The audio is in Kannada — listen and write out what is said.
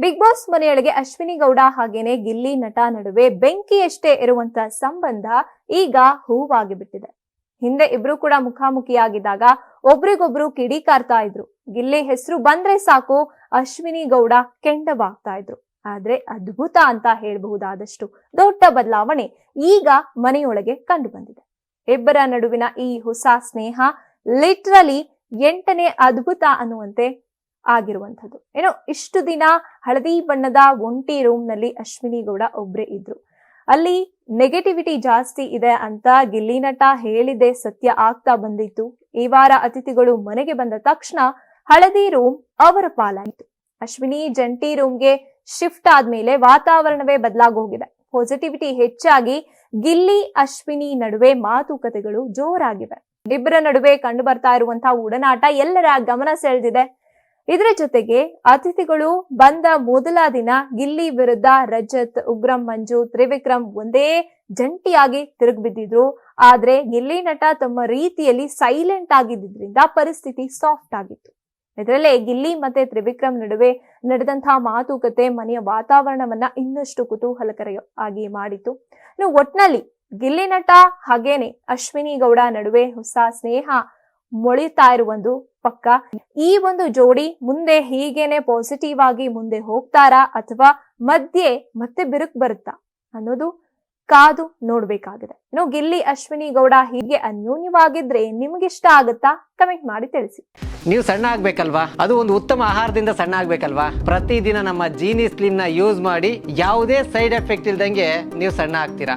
ಬಿಗ್ ಬಾಸ್ ಮನೆಯೊಳಗೆ ಅಶ್ವಿನಿ ಗೌಡ ಹಾಗೇನೆ ಗಿಲ್ಲಿ ನಟ ನಡುವೆ ಬೆಂಕಿಯಷ್ಟೇ ಇರುವಂತ ಸಂಬಂಧ ಈಗ ಹೂವಾಗಿ ಬಿಟ್ಟಿದೆ ಹಿಂದೆ ಇಬ್ರು ಕೂಡ ಮುಖಾಮುಖಿಯಾಗಿದ್ದಾಗ ಒಬ್ರಿಗೊಬ್ರು ಕಿಡಿಕಾರ್ತಾ ಇದ್ರು. ಗಿಲ್ಲಿ ಹೆಸರು ಬಂದ್ರೆ ಸಾಕು, ಅಶ್ವಿನಿ ಗೌಡ ಕೆಂಡವಾಗ್ತಾ ಇದ್ರು. ಆದ್ರೆ ಅದ್ಭುತ ಅಂತ ಹೇಳಬಹುದಾದಷ್ಟು ದೊಡ್ಡ ಬದಲಾವಣೆ ಈಗ ಮನೆಯೊಳಗೆ ಕಂಡು ಬಂದಿದೆ ಇಬ್ಬರ ನಡುವಿನ ಈ ಹೊಸ ಸ್ನೇಹ ಲಿಟ್ರಲಿ ಎಂಟನೇ ಅದ್ಭುತ ಅನ್ನುವಂತೆ ಆಗಿರುವಂಥದ್ದು. ಏನೋ ಇಷ್ಟು ದಿನ ಹಳದಿ ಬಣ್ಣದ ಒಂಟಿ ರೂಮ್ನಲ್ಲಿ ಅಶ್ವಿನಿ ಗೌಡ ಒಬ್ರೇ ಇದ್ರು. ಅಲ್ಲಿ ನೆಗೆಟಿವಿಟಿ ಜಾಸ್ತಿ ಇದೆ ಅಂತ ಗಿಲ್ಲಿ ನಟ ಹೇಳಿದೆ ಸತ್ಯ ಆಗ್ತಾ ಬಂದಿತ್ತು. ಈ ವಾರ ಅತಿಥಿಗಳು ಮನೆಗೆ ಬಂದ ತಕ್ಷಣ ಹಳದಿ ರೂಮ್ ಅವರ ಪಾಲಾಯಿತು ಅಶ್ವಿನಿ ಜಂಟಿ ರೂಮ್ಗೆ ಶಿಫ್ಟ್ ಆದ್ಮೇಲೆ ವಾತಾವರಣವೇ ಬದಲಾಗೋಗಿದೆ. ಪಾಸಿಟಿವಿಟಿ ಹೆಚ್ಚಾಗಿ ಗಿಲ್ಲಿ, ಅಶ್ವಿನಿ ನಡುವೆ ಮಾತುಕತೆಗಳು ಜೋರಾಗಿವೆ. ಇಬ್ಬರ ನಡುವೆ ಕಂಡು ಬರ್ತಾ ಇರುವಂತಹ ಉಡನಾಟ ಎಲ್ಲರ ಗಮನ ಸೆಳೆದಿದೆ. ಇದರ ಜೊತೆಗೆ ಅತಿಥಿಗಳು ಬಂದ ಮೊದಲ ದಿನ ಗಿಲ್ಲಿ ವಿರುದ್ಧ ರಜತ್, ಉಗ್ರಂ, ಮಂಜು, ತ್ರಿವಿಕ್ರಮ್ ಒಂದೇ ಜಂಟಿಯಾಗಿ ತಿರುಗಿಬಿದ್ದಿದ್ರು ಆದ್ರೆ ಗಿಲ್ಲಿ ನಟ ತಮ್ಮ ರೀತಿಯಲ್ಲಿ ಸೈಲೆಂಟ್ ಆಗಿದ್ದರಿಂದ ಪರಿಸ್ಥಿತಿ ಸಾಫ್ಟ್ ಆಗಿತ್ತು. ಇದರಲ್ಲೇ ಗಿಲ್ಲಿ ಮತ್ತೆ ತ್ರಿವಿಕ್ರಮ್ ನಡುವೆ ನಡೆದಂತಹ ಮಾತುಕತೆ, ಮನೆಯ ವಾತಾವರಣವನ್ನ ಇನ್ನಷ್ಟು ಕುತೂಹಲಕರ ಆಗಿ ಮಾಡಿತು ಒಟ್ನಲ್ಲಿ ಗಿಲ್ಲಿ ನಟ ಹಾಗೇನೆ ಅಶ್ವಿನಿ ಗೌಡ ನಡುವೆ ಹೊಸ ಸ್ನೇಹ ಮೊಳಿತಾ ಇರುವುದು ಪಕ್ಕ. ಈ ಒಂದು ಜೋಡಿ ಮುಂದೆ ಹೀಗೇನೆ ಪಾಸಿಟಿವ್ ಆಗಿ ಮುಂದೆ ಹೋಗ್ತಾರಾ ಅಥವಾ ಮಧ್ಯೆ ಮತ್ತೆ ಬಿರುಕ್ ಬರುತ್ತಾ ಅನ್ನೋದು ಕಾದು ನೋಡ್ಬೇಕಾಗಿದೆ. ಇನ್ನು ಗಿಲ್ಲಿ ಅಶ್ವಿನಿ ಗೌಡ ಹೀಗೆ ಅನ್ಯೋನ್ಯವಾಗಿದ್ರೆ ನಿಮ್ಗಿಷ್ಟ ಆಗುತ್ತಾ ಕಮೆಂಟ್ ಮಾಡಿ ತಿಳಿಸಿ. ನೀವು ಸಣ್ಣ ಆಗ್ಬೇಕಲ್ವಾ? ಅದು ಒಂದು ಉತ್ತಮ ಆಹಾರದಿಂದ ಸಣ್ಣ ಆಗ್ಬೇಕಲ್ವಾ? ಪ್ರತಿದಿನ ನಮ್ಮ ಜೀನಿ ಸ್ಲಿಮ್ನ ಯೂಸ್ ಮಾಡಿ ಯಾವುದೇ ಸೈಡ್ ಎಫೆಕ್ಟ್ ಇಲ್ದಂಗೆ ನೀವು ಸಣ್ಣ ಆಗ್ತೀರಾ?